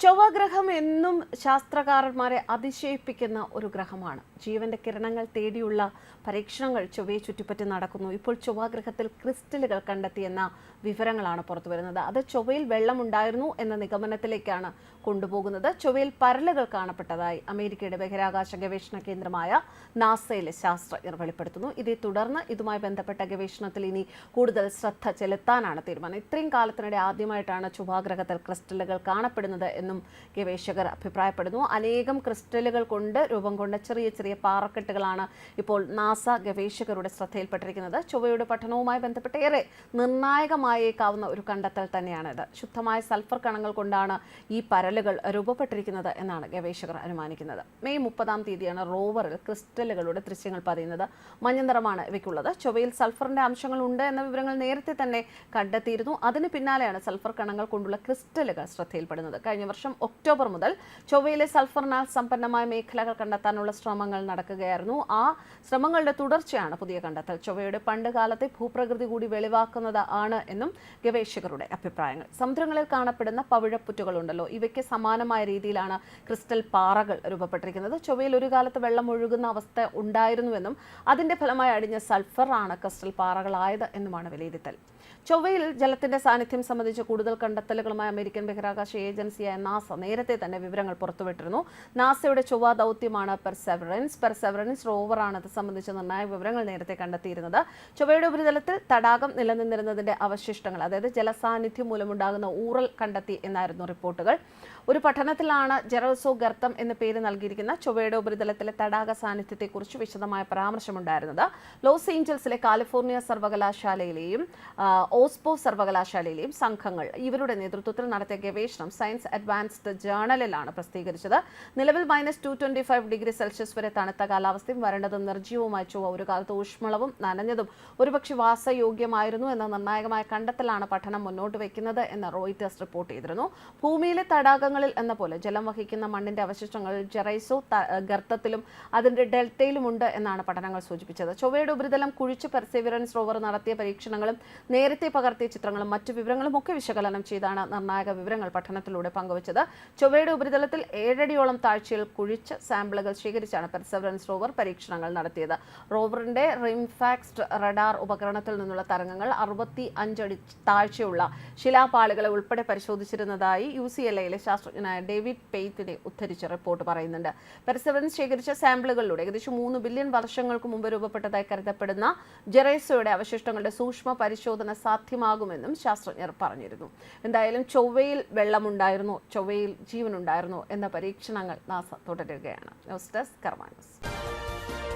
ചൊവ്വഗ്രഹം എന്നും ശാസ്ത്രകാരന്മാരെ അതിശയിപ്പിക്കുന്ന ഒരു ഗ്രഹമാണ്. ജീവന്റെ കിരണങ്ങൾ തേടിയുള്ള പരീക്ഷണങ്ങൾ ചൊവ്വയെ ചുറ്റിപ്പറ്റി നടക്കുന്നു. ഇപ്പോൾ ചൊവ്വാഗ്രഹത്തിൽ ക്രിസ്റ്റലുകൾ കണ്ടെത്തിയെന്ന വിവരങ്ങളാണ് പുറത്തു വരുന്നത്. അത് ചൊവ്വയിൽ വെള്ളമുണ്ടായിരുന്നു എന്ന നിഗമനത്തിലേക്കാണ് കൊണ്ടുപോകുന്നത്. ചൊവ്വയിൽ പരലുകൾ കാണപ്പെട്ടതായി അമേരിക്കയുടെ ബഹിരാകാശ ഗവേഷണ കേന്ദ്രമായ നാസയിലെ ശാസ്ത്രജ്ഞർ വെളിപ്പെടുത്തുന്നു. ഇതേ തുടർന്ന് ഇതുമായി ബന്ധപ്പെട്ട ഗവേഷണത്തിൽ ഇനി കൂടുതൽ ശ്രദ്ധ ചെലുത്താനാണ് തീരുമാനം. ഇത്രയും കാലത്തിനിടെ ആദ്യമായിട്ടാണ് ചൊവ്വാഗ്രഹത്തിൽ ക്രിസ്റ്റലുകൾ കാണപ്പെടുന്നത് എന്നും ഗവേഷകർ അഭിപ്രായപ്പെടുന്നു. അനേകം ക്രിസ്റ്റലുകൾ കൊണ്ട് രൂപം കൊണ്ട ചെറിയ ചെറിയ പാറക്കെട്ടുകളാണ് ഇപ്പോൾ നാസ ഗവേഷകരുടെ ശ്രദ്ധയിൽപ്പെട്ടിരിക്കുന്നത്. ചൊവ്വയുടെ പഠനവുമായി ബന്ധപ്പെട്ട് ഏറെ നിർണായകമായേക്കാവുന്ന ഒരു കണ്ടെത്തൽ തന്നെയാണിത് ശുദ്ധമായ സൾഫർ കണങ്ങൾ കൊണ്ടാണ് ഈ പരലുകൾ രൂപപ്പെട്ടിരിക്കുന്നത് എന്നാണ് ഗവേഷകർ അനുമാനിക്കുന്നത്. മെയ് മുപ്പതാം തീയതിയാണ് റോവറിൽ ക്രിസ്റ്റലുകളുടെ ദൃശ്യങ്ങൾ പതിയുന്നത്. മഞ്ഞ നിറമാണ് ഇവയ്ക്കുള്ളത്. ചൊവ്വയിൽ സൾഫറിന്റെ അംശങ്ങൾ ഉണ്ട് എന്ന വിവരങ്ങൾ നേരത്തെ തന്നെ കണ്ടെത്തിയിരുന്നു. അതിന് പിന്നാലെയാണ് സൾഫർ കണങ്ങൾ കൊണ്ടുള്ള ക്രിസ്റ്റലുകൾ ശ്രദ്ധയിൽപ്പെടുന്നത്. കഴിഞ്ഞ വർഷം ഒക്ടോബർ മുതൽ ചൊവ്വയിലെ സൾഫറിനാൽ സമ്പന്നമായ മേഖലകൾ കണ്ടെത്താനുള്ള ശ്രമങ്ങൾ നടക്കുകയായിരുന്നു. ആ ശ്രമങ്ങളുടെ തുടർച്ചയാണ് പുതിയ കണ്ടെത്തൽ. ചൊവ്വയുടെ പണ്ട് കാലത്തെ ഭൂപ്രകൃതി കൂടി വെളിവാക്കുന്നത് ആണ് എന്നും ഗവേഷകരുടെ അഭിപ്രായങ്ങൾ. സമുദ്രങ്ങളിൽ കാണപ്പെടുന്ന പവിഴപ്പുറ്റുകളുണ്ടല്ലോ. ഇവയ്ക്ക് സമാനമായ രീതിയിലാണ് ക്രിസ്റ്റൽ പാറകൾ രൂപപ്പെട്ടിരിക്കുന്നത്. ചൊവ്വയിൽ ഒരു കാലത്ത് വെള്ളം ഒഴുകുന്ന അവസ്ഥ ഉണ്ടായിരുന്നുവെന്നും അതിന്റെ ഫലമായി അടിഞ്ഞ സൾഫർ ആണ് ക്രിസ്റ്റൽ പാറകളായത് എന്നുമാണ് വിലയിരുത്തൽ. ചൊവ്വയിൽ ജലത്തിന്റെ സാന്നിധ്യം സംബന്ധിച്ച് കൂടുതൽ കണ്ടെത്തലുകളുമായി അമേരിക്കൻ ബഹിരാകാശ ഏജൻസിയായ നാസ നേരത്തെ തന്നെ വിവരങ്ങൾ പുറത്തുവിട്ടിരുന്നു. നാസയുടെ ചൊവ്വ ദൗത്യമാണ് പെർസെവറൻസ് പെർസെവറൻസ് റോവറാണ് ഇത് സംബന്ധിച്ച നിർണായക വിവരങ്ങൾ നേരത്തെ കണ്ടെത്തിയിരുന്നത്. ചൊവ്വയുടെ ഉപരിതലത്തിൽ തടാകം നിലനിന്നിരുന്നതിന്റെ അവശിഷ്ടങ്ങൾ അതായത് ജലസാന്നിധ്യം മൂലമുണ്ടാകുന്ന ഊറൽ കണ്ടെത്തി എന്നായിരുന്നു റിപ്പോർട്ടുകൾ. ഒരു പഠനത്തിലാണ് ജെറോസോ ഗർത്തം എന്ന പേര് നൽകിയിരിക്കുന്ന ചൊവ്വയുടെ ഉപരിതലത്തിലെ തടാക സാന്നിധ്യത്തെക്കുറിച്ച് വിശദമായ പരാമർശമുണ്ടായിരുന്നത്. ലോസ് ഏഞ്ചൽസിലെ കാലിഫോർണിയ സർവകലാശാലയിലെയും ഓസ്പോ സർവകലാശാലയിലെയും സംഘങ്ങൾ ഇവരുടെ നേതൃത്വത്തിൽ നടത്തിയ ഗവേഷണം സയൻസ് അഡ്വാൻസ്ഡ് ജേണലിലാണ് പ്രസിദ്ധീകരിച്ചത്. നിലവിൽ മൈനസ് ടു ഡിഗ്രി സെൽഷ്യസ് വരെ തണുത്ത കാലാവസ്ഥയും വരേണ്ടത് നിർജീവമായ ചൊവ്വ ഒരു കാലത്ത് ഊഷ്മളവും നനഞ്ഞതും ഒരുപക്ഷെ വാസയോഗ്യമായിരുന്നു എന്ന നിർണായകമായ കണ്ടെത്തലാണ് പഠനം മുന്നോട്ട് വയ്ക്കുന്നത് എന്ന് റോയിറ്റേഴ്സ് റിപ്പോർട്ട് ചെയ്തിരുന്നു. ഭൂമിയിലെ തടാകങ്ങളിൽ എന്ന പോലെ ജലം വഹിക്കുന്ന മണ്ണിന്റെ അവശിഷ്ടങ്ങൾ ജെറൈസോ ഗർത്തത്തിലും അതിന്റെ ഡെൽറ്റയിലും ഉണ്ട് എന്നാണ് പഠനങ്ങൾ സൂചിപ്പിച്ചത്. ചൊവ്വയുടെ ഉപരിതലം കുഴിച്ച് പെർസേവിറൻസ് റോവർ നടത്തിയ പരീക്ഷണങ്ങളും നേരത്തെ പകർത്തിയ ചിത്രങ്ങളും മറ്റു വിവരങ്ങളും ഒക്കെ വിശകലനം ചെയ്താണ് നിർണായക വിവരങ്ങൾ പഠനത്തിലൂടെ പങ്കുവച്ചത്. ചൊവ്വയുടെ ഉപരിതലത്തിൽ ഏഴടിയോളം താഴ്ചയിൽ കുഴിച്ച് സാമ്പിളുകൾ ശേഖരിച്ചാണ് പെർസെവറൻസ് റോവർ പരീക്ഷണങ്ങൾ നടത്തിയത്. റോവറിന്റെ റിംഫാക്സ്ഡ് റഡാർ ഉപകരണത്തിൽ നിന്നുള്ള തരംഗങ്ങൾ അറുപത്തി അഞ്ചടി താഴ്ചയുള്ള ശിലാപാളികളെ ഉൾപ്പെടെ പരിശോധിച്ചിരുന്നതായി യു സി എൽ എയിലെ ശാസ്ത്രജ്ഞനായ ഡേവിഡ് പെയ്ത്തിനെ ഉദ്ധരിച്ച് റിപ്പോർട്ട് പറയുന്നുണ്ട്. പെർസെവറൻസ് ശേഖരിച്ച സാമ്പിളുകളിലൂടെ ഏകദേശം മൂന്ന് ബില്യൺ വർഷങ്ങൾക്ക് മുമ്പ് രൂപപ്പെട്ടതായി കരുതപ്പെടുന്ന ജെറൈസോയുടെ അവശിഷ്ടങ്ങളുടെ സൂക്ഷ്മ പരിശോധന സാധ്യമാകുമെന്നും ശാസ്ത്രജ്ഞർ പറഞ്ഞിരുന്നു. എന്തായാലും ചൊവ്വയിൽ വെള്ളമുണ്ടായിരുന്നു ചൊവ്വയിൽ ജീവനുണ്ടായിരുന്നു എന്ന പരീക്ഷണങ്ങൾ നാസ തുടരുകയാണ്. News desk ます。